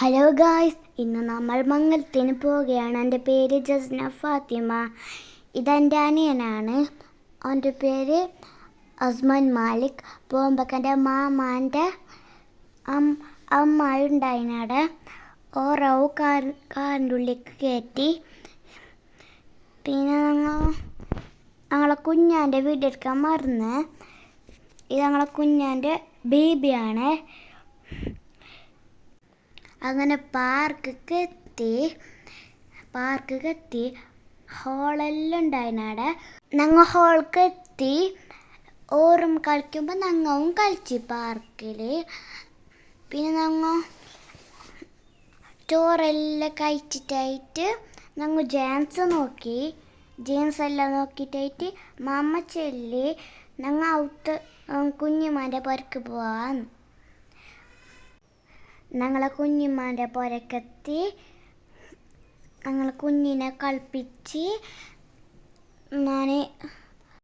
Hello guys ഇന്ന് നമ്മൾ മംഗലത്തിന് പോവുകയാണ്. എന്റെ പേര് ജസ്ന ഫാത്തിമ. ഇതെന്റെ അനിയനാണ്. അവന്റെ പേര് അസ്മാൻ മാലിക്. പോകുമ്പോൾ മാമാന്റെ അമ്മ ഉണ്ടായിനവിടെ ഓറവ് കാർ കാറിന്റെ ഉള്ളിലേക്ക് കയറ്റി. പിന്നെ ഞങ്ങൾ ഞങ്ങളെ കുഞ്ഞാന്റെ എടുക്കാൻ മറന്ന്. ഇത് ഞങ്ങളെ കുഞ്ഞാന്റെ ബേബിയാണ്. അങ്ങനെ പാർക്കൊക്കെ എത്തി. പാർക്കൊക്കെ എത്തി. ഹോളെല്ലാം ഉണ്ടായിനാടെ ഞങ്ങൾ ഹോൾക്ക് എത്തി. ഓറും കളിക്കുമ്പോൾ ഞങ്ങളും കളിച്ചു പാർക്കിൽ പിന്നെ ഞങ്ങൾ ചോറെല്ലാം കഴിച്ചിട്ടായിട്ട് ഞങ്ങൾ ജാൻസ് നോക്കി. ജീൻസ് എല്ലാം നോക്കിയിട്ടായിട്ട് മാമ്മ ചെല്ലി. ഞങ്ങൾ ഔട്ട് കുഞ്ഞുമാന്റെ പുരക്ക് പോവാന്ന്. ഞങ്ങളെ കുഞ്ഞിമാന്റെ പുരക്കെത്തി ഞങ്ങളെ കുഞ്ഞിനെ കളിപ്പിച്ച് ഞാൻ